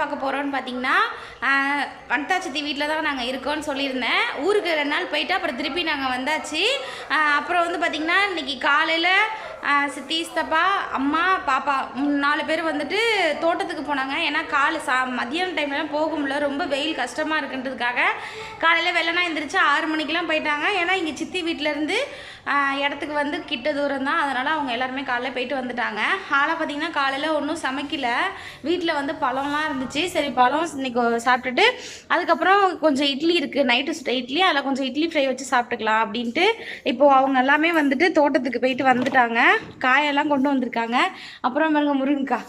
பார்க்க போகிறோம்னு பார்த்தீங்கன்னா ஆஹ், வனிதா சித்தி வீட்டில் தான் நாங்கள் இருக்கோம்னு சொல்லியிருந்தேன். ஊருக்கு ரெண்டு நாள் போயிட்டு அப்புறம் திருப்பி நாங்கள் வந்தாச்சு. அப்புறம் வந்து பார்த்திங்கன்னா இன்னைக்கு காலையில் சித்தி சித்தப்பா அம்மா பாப்பா நாலு பேர் வந்துட்டு தோட்டத்துக்கு போனாங்க. ஏன்னா காலை சா மதியான டைம்லலாம் போக முடியல. ரொம்ப வெயில் கஷ்டமாக இருக்குன்றதுக்காக காலையில் வெள்ளனா எழுந்திரிச்சு ஆறு மணிக்கெலாம் போயிட்டாங்க. ஏன்னா இங்கே சித்தி வீட்டிலேருந்து இடத்துக்கு வந்து கிட்ட தூரம் தான் அதனால் அவங்க எல்லாருமே காலைல போயிட்டு வந்துட்டாங்க. ஆளாக பார்த்தீங்கன்னா காலையில் ஒன்றும் சமைக்கல. வீட்டில் வந்து பழம்லாம் இருந்துச்சு. சரி பழம் இன்னைக்கு சாப்பிட்டுட்டு அதுக்கப்புறம் கொஞ்சம் இட்லி இருக்குது நைட்டு சுட்ட இட்லி. அதில் கொஞ்சம் இட்லி ஃப்ரை வச்சு சாப்பிட்டுக்கலாம் அப்படின்ட்டு இப்போது அவங்க எல்லாமே வந்துட்டு தோட்டத்துக்கு போயிட்டு வந்துட்டாங்க. காயெல்லாம் கொண்டு வந்திருக்காங்க. அப்புறம் பாருங்க முருங்கைக்காய்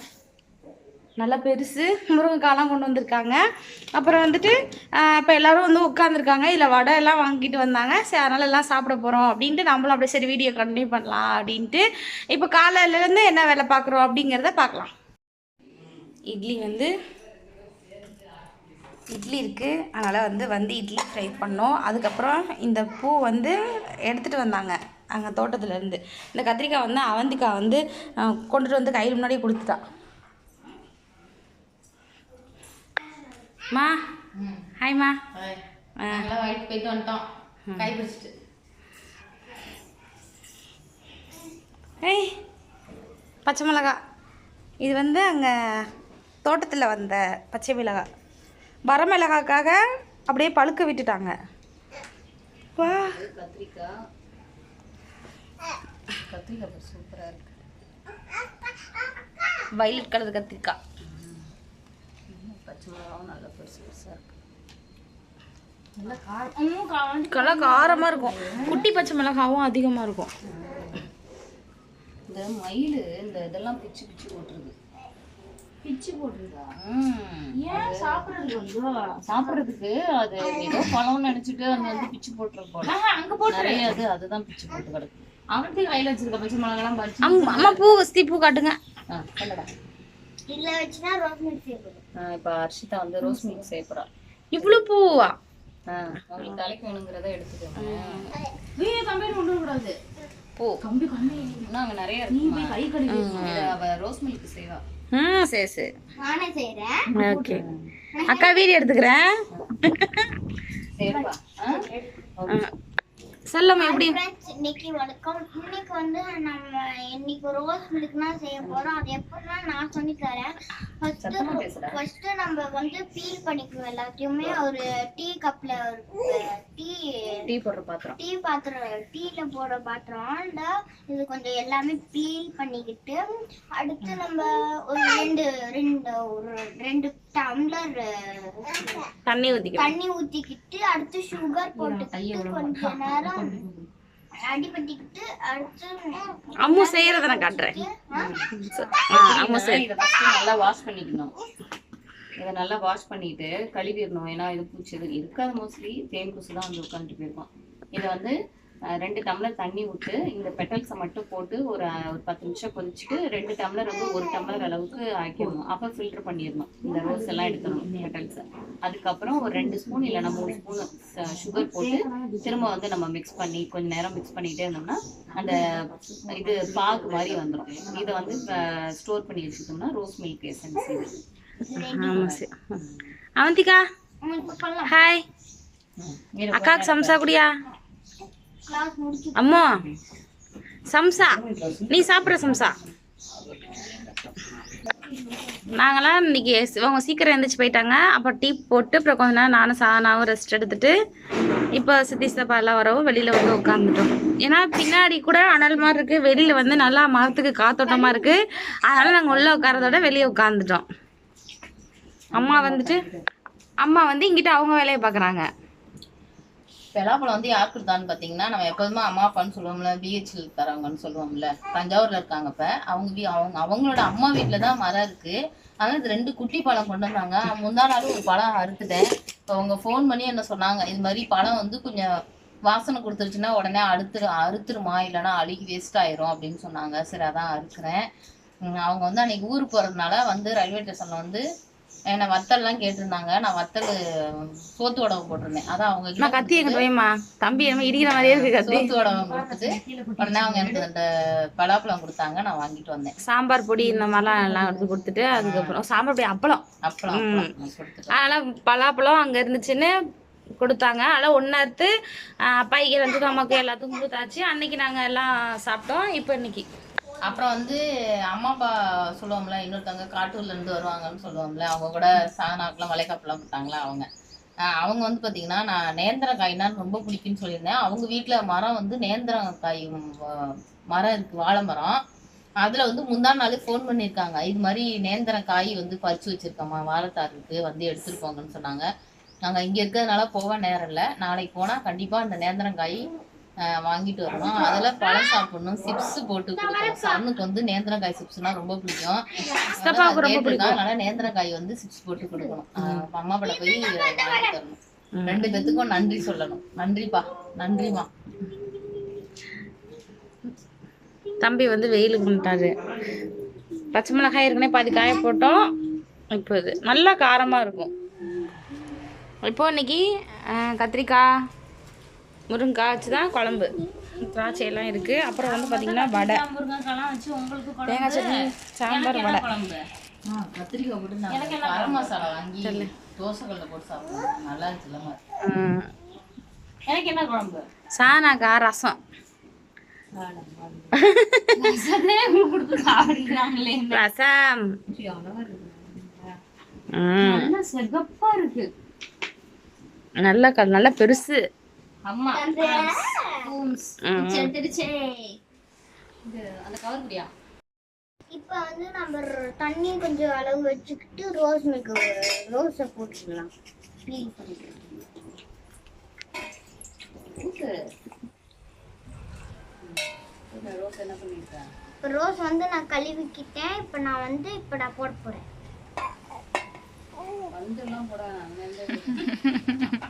நல்லா பெருசு முருங்கைக்காலாம் கொண்டு வந்திருக்காங்க. அப்புறம் வந்துட்டு இப்போ எல்லோரும் வந்து உட்காந்துருக்காங்க இதில் வடை எல்லாம் வாங்கிட்டு வந்தாங்க. சரி அதனால் எல்லாம் சாப்பிட போகிறோம் அப்படின்ட்டு நம்மளும் அப்படியே சரி வீடியோ கண்டினியூ பண்ணலாம் அப்படின்ட்டு. இப்போ காலையிலேருந்து என்ன வேலை பார்க்குறோம் அப்படிங்கிறத பார்க்கலாம். இட்லி வந்து இட்லி இருக்குது அதனால் வந்து வந்து இட்லி ஃப்ரை பண்ணோம். அதுக்கப்புறம் இந்த பூ வந்து எடுத்துகிட்டு வந்தாங்க. அங்கே தோட்டத்துலேருந்து இந்த கத்திரிக்காய் வந்து அவந்திக்காய் வந்து கொண்டுட்டு வந்து கையில் முன்னாடியே கொடுத்துட்டான் மா. ஹாய்மா நாங்களாம் வாங்கிட்டு போயிட்டு வந்துட்டோம். கை பிடிச்சிட்டு. ஏய் பச்சை மிளகா. இது வந்து அங்கே தோட்டத்தில் வந்த பச்சை மிளகாய் வர மிளகாக்காக அப்படியே பழுக்க விட்டுட்டாங்க. வா. கத்திரிக்காய். கத்திரிக்காய் சூப்பராக இருக்கு. வயலட் கலர் கத்திரிக்காய். பச்சை மிளகாவும் நல்லா பெருசு பெருசாக இருக்கு நல்லா காரம் கலர் காரமாக இருக்கும். குட்டி பச்சை மிளகாவும் அதிகமாக இருக்கும். இந்த மயில் இந்த இதெல்லாம் பிச்சு பிச்சு போட்டுருது. பிச்சு போட்டுருதா? ஏன் சாப்பிட்றது வந்து? சாப்பிட்றதுக்கு அது ஏதோ பழம்னு நினச்சிட்டு அது வந்து பிச்சு போட்டுருக்கு போல. அங்கே போட்டு அது அதுதான் பிச்சு போட்டு கிடக்கு அவனுக்கு கையில் வச்சிருக்க பச்சை மிளகாலாம் பறிச்சு அம்மா பூ ஸ்தி பூ காட்டுங்க. ஆ இதுல வச்சுனா ரோஸ் மில்க் சேர்க்கணும் ஆ இப்போ அர்ஷிதா வந்து ரோஸ் மில்க் சேர்க்குறா இவ்வளோ பூவா? ஆ அவங்களுக்கு தலைக்கு வேணுங்கிறத எடுத்துக்கோங்க. வீடு கம்பெனி கொண்டு வரக்கூடாது பூ. கம்பி கம்பி. நிறைய இருக்குமா? கை கழுவி அவ ரோஸ் மில்க் செய்வா. ம் சரி சரி. நானே செய்யறேன் ஓகே. அக்கா வீடியோ எடுத்துக்கிறேன். ஆ சொல்லம்மா எப்படி? ஃப்ரெண்ட்ஸ் இன்னைக்கு வணக்கம். இன்னைக்கு வந்து நம்ம இன்னைக்கு ரோஸ் மில்க்னா செய்ய போறோம். அது எப்படின்னா நான் சொல்லி தரேன். ஃபர்ஸ்ட். ஃபர்ஸ்ட் நம்ம வந்து பீல் பண்ணிக்கணும் எல்லாத்தையுமே. ஒரு டீ கப்ல டீ டீ போடுற பாத்திரம். டீ பாத்திரம் டீல போடுற பாத்திரம். இது கொஞ்சம் எல்லாமே பீல் பண்ணிக்கிட்டு அடுத்து நம்ம ஒரு ரெண்டு ரெண்டு ஒரு ரெண்டு டம்ளர் தண்ணி ஊற்றிக்கலாம் தண்ணி ஊத்திக்கிட்டு அடுத்து சுகர் போட்டுக்கிட்டு கொஞ்ச நேரம் அடிபட்டிக்கிட்டு அடுத்து அம்மு செய்யறத நான் காட்டுறேன். அம்மு செய் இதை ஃபர்ஸ்ட் நல்லா வாஷ் பண்ணிக்கணும். இதை நல்லா வாஷ் பண்ணிட்டு கழுவிடணும். ஏன்னா இது பூச்சி இருக்காது மோஸ்ட்லி தேன் கொசு தான் வந்து உட்காந்துட்டு போயிருக்கோம். இதை வந்து ரெண்டு டம்ளர் தண்ணி விட்டு இந்த பெட்டல்ஸை மட்டும் போட்டு ஒரு ஒரு பத்து நிமிஷம் கொதிச்சுட்டு ரெண்டு டம்ளர் வந்து ஒரு டம்ளர் அளவுக்கு ஆக்கிடணும். அப்போ ஃபில்டர் பண்ணிடணும். இந்த ரோஸ் எல்லாம் எடுத்துடணும் பெட்டல்ஸை அதுக்கப்புறம் ஒரு ரெண்டு ஸ்பூன் இல்லைன்னா மூணு ஸ்பூன் சுகர் போட்டு திரும்ப வந்து நம்ம மிக்ஸ் பண்ணி கொஞ்ச நேரம் மிக்ஸ் பண்ணிட்டே இருந்தோம்னா அந்த இது பாகு மாதிரி வந்துடும் இதை வந்து ஸ்டோர் பண்ணி வச்சுட்டோம்னா ரோஸ் மில்க் எசன்ஸ் இது. அவந்திகா. ஹாய் இது அக்காவுக்கு சம்சா குடியா அம்மா சம்சா நீ சாப்பிட்ற சம்சா? நாங்களாம் இன்னைக்கு அவங்க சீக்கிரம் எழுந்திரிச்சு போயிட்டாங்க. அப்புறம் டீ போட்டு அப்புறம் கொஞ்ச நேரம் நானும் சானாவும் ரெஸ்ட் எடுத்துட்டு இப்போ சித்தி சித்தப்பா எல்லாம் வரவும் வெளியில் வந்து உட்காந்துட்டோம் ஏன்னா பின்னாடி கூட அனல் மாதிரி இருக்குது வெளியில் வந்து நல்லா மரத்துக்கு காத்தோட்டமாக இருக்குது அதனால் நாங்கள் உள்ளே உட்காரதோட வெளியே உட்காந்துட்டோம் அம்மா வந்துட்டு அம்மா வந்து இங்கிட்ட அவங்க வேலையை பார்க்குறாங்க. பலாப்பழம் வந்து யார் கொடுத்தான்னு பார்த்தீங்கன்னா நம்ம எப்போதுமே அம்மா அப்பான்னு சொல்லுவோம்ல பிஹெச்சில் தரவங்கன்னு சொல்லுவோம்ல தஞ்சாவூரில் இருக்காங்க இப்போ அவங்க வீ அவங்க அவங்களோட அம்மா வீட்டில் தான் மரம் இருக்குது அதனால் இது ரெண்டு குட்டி பழம் கொண்டு வந்தாங்க. முந்தா நாள் ஒரு பழம் அறுத்துட்டேன். இப்போ அவங்க ஃபோன் பண்ணி என்ன சொன்னாங்க இது மாதிரி பழம் வந்து கொஞ்சம் வாசனை கொடுத்துருச்சுன்னா உடனே அறுத்துரு அறுத்துருமா? இல்லைன்னா அழுகி வேஸ்ட் ஆயிரும் அப்படின்னு சொன்னாங்க. சரி அதான் அறுக்கிறேன். அவங்க வந்து அன்னைக்கு ஊருக்கு போகிறதுனால வந்து ரயில்வே ஸ்டேஷனில் வந்து என்ன வத்தல்லாம் கேட்டிருந்தாங்க. நான் வத்தல் சோத்து உடம்பு போட்டிருந்தேன். அதான் அவங்க கத்தி எங்கிட்ட போயமா தம்பி என்ன இடிக்கிற மாதிரியே இருக்கு கத்தி. சோத்து உடம்பு கொடுத்துட்டு உடனே அவங்க எனக்கு அந்த பலாப்பழம் கொடுத்தாங்க. நான் வாங்கிட்டு வந்தேன். சாம்பார் பொடி இந்த மாதிரிலாம் எல்லாம் எடுத்து கொடுத்துட்டு அதுக்கப்புறம் சாம்பார் பொடி அப்பளம். அப்பளம் அதனால் பலாப்பழம் அங்கே இருந்துச்சுன்னு கொடுத்தாங்க. அதெல்லாம் எடுத்து அப்பாய்க்கு ரெண்டு நமக்கு எல்லாத்துக்கும் கொடுத்தாச்சு. அன்னைக்கு நாங்கள் எல்லாம் சாப்பிட்டோம். இப்போ இன்னைக்கு. அப்புறம் வந்து அம்மா அப்பா சொல்லுவோம்ல இன்னொருத்தவங்க காட்டூர்ல இருந்து வருவாங்கன்னு சொல்லுவோம்ல அவங்க கூட சாணாக்கெல்லாம் மலைக்காப்பெல்லாம் போட்டாங்களா அவங்க. அவங்க வந்து பாத்தீங்கன்னா நான் நேந்திர காய்னா ரொம்ப பிடிக்கும்னு சொல்லியிருந்தேன். அவங்க வீட்டில் மரம் வந்து நேந்திர காய் மரம் இருக்கு வாழை மரம். அதுல வந்து முந்தா நாள் ஃபோன் பண்ணியிருக்காங்க. இது மாதிரி நேந்திர காய் வந்து பறிச்சு வச்சிருக்கோம்மா வாழைத்தார் வந்து எடுத்துருக்கோங்கன்னு போங்கன்னு சொன்னாங்க. நாங்க இங்க இருக்கிறதுனால போக நேரம் இல்லை. நாளைக்கு போனா கண்டிப்பா அந்த நேந்திரங்காய் வாங்கிட்டு வரணும். அதில் பழம் சாப்பிடணும். சிப்ஸ் போட்டு கொடுக்கணும். சனுக்கு வந்து நேந்திரக்காய் சிப்ஸ்னா ரொம்ப பிடிக்கும். அதனால நேந்திரக்காய் வந்து சிப்ஸ் போட்டு கொடுக்கணும். அம்மா பட போய் வாங்கி தரணும் ரெண்டு பேத்துக்கும் நன்றி சொல்லணும். நன்றிப்பா. நன்றிமா தம்பி வந்து வெயிலுக்கு பண்ணிட்டாரு பச்சை மிளகாய் ஏற்கனவே பாதி காய போட்டோம். இப்போ இது நல்லா காரமாக இருக்கும். இப்போ இன்னைக்கு கத்திரிக்காய் முருங்கைக்காய் வச்சு தான் குழம்பு. திராட்சை எல்லாம் இருக்குது அப்புறம் வந்து பார்த்திங்கன்னா வடை. முருங்கைக்காய்லாம் வச்சு உங்களுக்கு தேங்காய் சட்னி சாம்பார் வடை. சாணாக்கா ரசம். ரசம். நல்லா நல்ல பெருசு. அம்மா ம். செத்துடுச்சே இது அந்த கவர் குடியா? இப்போ வந்து நம்ம தண்ணி கொஞ்சம் அளவு வச்சுக்கிட்டு ரோஸ் மில்க் ரோஸை போட்டுக்கலாம். ப்ளீஸ் பண்ணிக்கலாம். ரோஸ் என்ன பண்ணிருக்கேன் இப்போ ரோஸ் வந்து நான் கழுவிக்கிட்டேன். இப்போ நான் வந்து இப்போ நான் போட போகிறேன் வந்துலாம் போட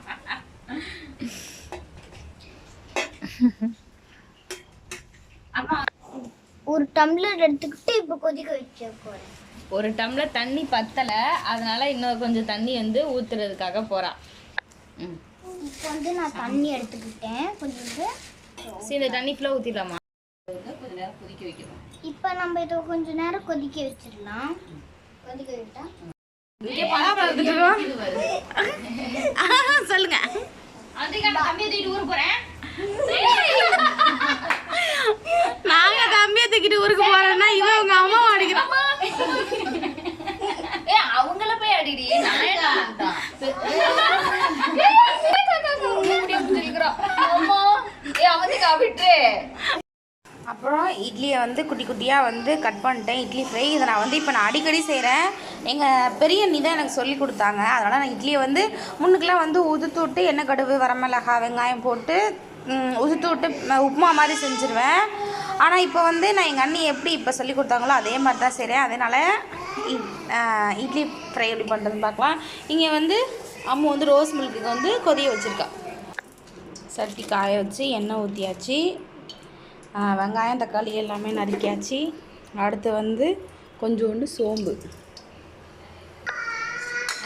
டம்ளர் எடுத்துக்கிட்டு இப்போ கொதிக்க வச்ச போகிறேன் ஒரு டம்ளர் தண்ணி பத்தலை அதனால இன்னும் கொஞ்சம் தண்ணி வந்து ஊத்துறதுக்காக போறா. ம். இப்போ வந்து நான் தண்ணி எடுத்துக்கிட்டேன் கொஞ்சம் சரி இந்த தண்ணி ஃபுல்லாக ஊற்றிடலாமா கொஞ்ச நேரம் கொதிக்க வைக்கணும். இப்போ நம்ம இதை கொஞ்ச நேரம் கொதிக்க வச்சிடலாம். கொதிக்க விட்டா. சொல்லுங்க. நாங்க தூக்கிட்டு ஊருக்கு போறோம்னா இவன் உங்க அம்மா அடிக்கிறான் அவங்கள போய் அடிடி. அப்புறம் இட்லியை வந்து குட்டி குட்டியாக வந்து கட் பண்ணிட்டேன். இட்லி ஃப்ரை இதை நான் வந்து இப்போ நான் அடிக்கடி செய்கிறேன் எங்கள் பெரிய அண்ணி தான் எனக்கு சொல்லி கொடுத்தாங்க. அதனால் நான் இட்லியை வந்து முன்னுக்கெல்லாம் வந்து உதுத்து விட்டு எண்ணெய் கடுகு வரமிளகா வெங்காயம் போட்டு உதுத்து விட்டு உப்புமா மாதிரி செஞ்சுருவேன். ஆனால் இப்போ வந்து நான் எங்கள் அண்ணி எப்படி இப்போ சொல்லி கொடுத்தாங்களோ அதே மாதிரி தான் செய்கிறேன் அதனால் இட்லி ஃப்ரை எப்படி பண்ணுறதுன்னு பார்க்கலாம். இங்கே வந்து அம்மு வந்து ரோஸ் மில்க்குக்கு வந்து கொதிய வச்சுருக்கா. சட்டி காய வச்சு எண்ணெய் ஊற்றியாச்சு வெங்காயம் தக்காளி எல்லாமே நறுக்கியாச்சு. அடுத்து வந்து கொஞ்சோண்டு சோம்பு.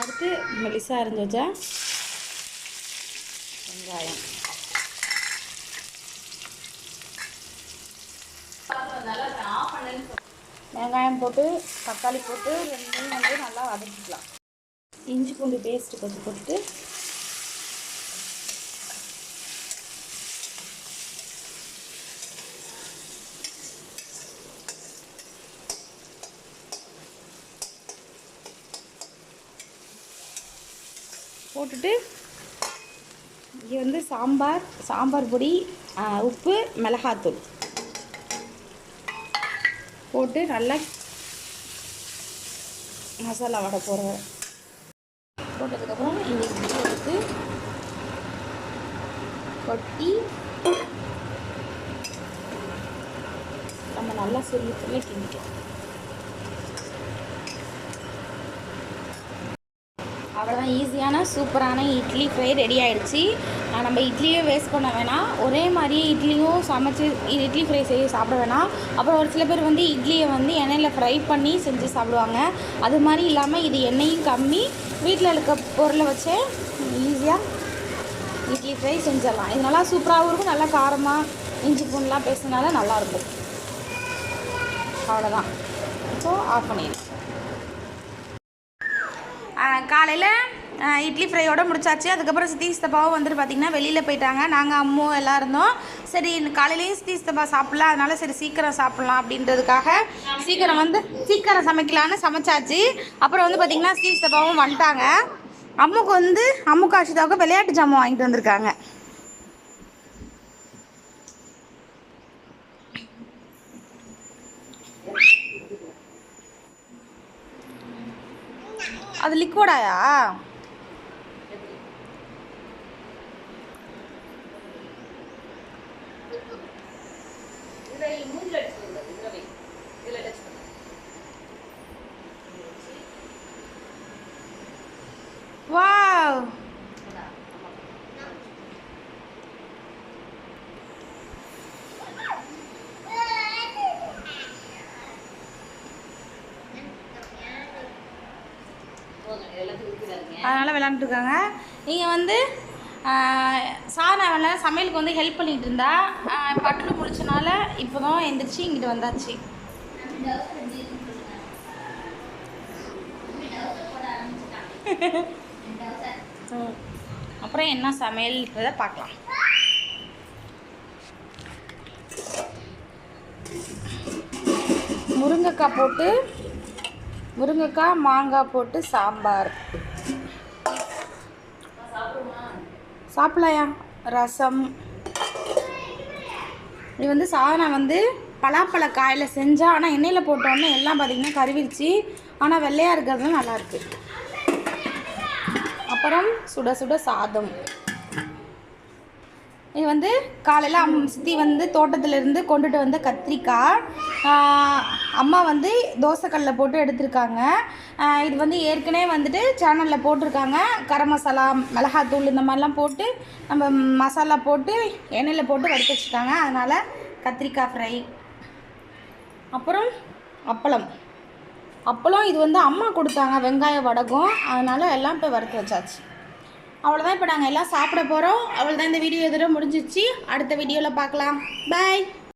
அடுத்து மெலிசா அரிஞ்சு வச்சா வெங்காயம். வெங்காயம் போட்டு தக்காளி போட்டு ரெண்டையும் வந்து நல்லா வதக்கிக்கலாம். இஞ்சி பூண்டு பேஸ்ட்டு கொஞ்சம் போட்டு போட்டுட்டு இங்கே வந்து சாம்பார் சாம்பார் பொடி உப்பு மிளகாத்தூள். போட்டு நல்லா மசாலா வடை போடுறேன். போட்டதுக்கப்புறம் இன்றைக்கி எடுத்து கொட்டி நம்ம நல்லா சொல்லி சொல்லி கிண்டிக்கலாம். அவ்வளோதான் ஈஸியான சூப்பரான இட்லி ஃப்ரை ரெடி ஆகிடுச்சு நம்ம இட்லியே வேஸ்ட் பண்ண வேணாம். ஒரே மாதிரியே இட்லியும் சமைச்சு இட்லி ஃப்ரை செய்ய சாப்பிட வேணாம். அப்புறம் ஒரு சில பேர் வந்து இட்லியை வந்து எண்ணெயில் ஃப்ரை பண்ணி செஞ்சு சாப்பிடுவாங்க. அது மாதிரி இல்லாமல் இது எண்ணெயும் கம்மி. வீட்டில் இருக்க பொருளை வச்சே ஈஸியாக இட்லி ஃப்ரை செஞ்சிடலாம். இது நல்லா சூப்பராகவும் இருக்கும். நல்லா காரமாக இஞ்சி பூண்டுலாம் பேசினால நல்லாயிருக்கும் அவ்வளோதான் ஸோ ஆஃப் பண்ணிடு. காலையில் இட்லி ஃப்ரையோட முடிச்சாச்சு. அதுக்கப்புறம் சித்தி சித்தப்பாவும் வந்துட்டு பார்த்திங்கன்னா வெளியில் போயிட்டாங்க. நாங்கள் அம்மும் எல்லாம் இருந்தோம். சரி காலையிலேயும் சித்தி சித்தப்பா சாப்பிட்லாம் அதனால சரி சீக்கிரம் சாப்பிட்லாம் அப்படின்றதுக்காக சீக்கிரம் வந்து சீக்கிரம் சமைக்கலான்னு சமைச்சாச்சு. அப்புறம் வந்து பார்த்திங்கன்னா சித்தி சித்தப்பாவும் வந்துட்டாங்க. அம்முக்கு வந்து அம்முக்கு அஷிதாவுக்கு விளையாட்டு ஜாமான் வாங்கிட்டு வந்திருக்காங்க. அது லிக்விடாயா வாவ் அதனால் விளாண்டுருக்காங்க நீங்கள் வந்து சாதனை வேலை சமையலுக்கு வந்து ஹெல்ப் பண்ணிகிட்டு இருந்தா பட்டு முடிச்சனால இப்போ தான் எந்திரிச்சு இங்கிட்டு வந்தாச்சு. அப்புறம் என்ன சமையல்ன்றதை பார்க்கலாம். முருங்கைக்காய் போட்டு முருங்கைக்காய் மாங்காய் போட்டு சாம்பார். சாப்பிடலையா? ரசம். இது வந்து சாதனம் வந்து பலாப்பழ காயில் செஞ்சால் ஆனால் எண்ணெயில் போட்டோன்னே எல்லாம் பார்த்திங்கன்னா கருவிருச்சு. ஆனால் வெள்ளையாக இருக்கிறது நல்லாயிருக்கு அப்புறம் சுட சுட சாதம். இது வந்து காலையில் அம் சித்தி வந்து தோட்டத்துலேருந்து கொண்டுட்டு வந்த கத்திரிக்காய். அம்மா வந்து தோசைக்கல்லில் போட்டு எடுத்திருக்காங்க. இது வந்து ஏற்கனவே வந்துட்டு சேனலில் போட்டிருக்காங்க. கரம் மசாலா மிளகாத்தூள் இந்த மாதிரிலாம் போட்டு நம்ம மசாலா போட்டு எண்ணெயில் போட்டு வறுத்து வச்சுருக்காங்க அதனால் கத்திரிக்காய் ஃப்ரை. அப்புறம் அப்பளம். அப்பளம் இது வந்து அம்மா கொடுத்தாங்க. வெங்காய வடகம். அதனால் எல்லாம் இப்போ வறுத்து வச்சாச்சு. அவ்வளோதான் இப்போ நாங்கள் எல்லாம் சாப்பிட போகிறோம் அவ்வளோதான் இந்த வீடியோ எதிர முடிஞ்சிச்சு. அடுத்த வீடியோவில் பார்க்கலாம். பாய்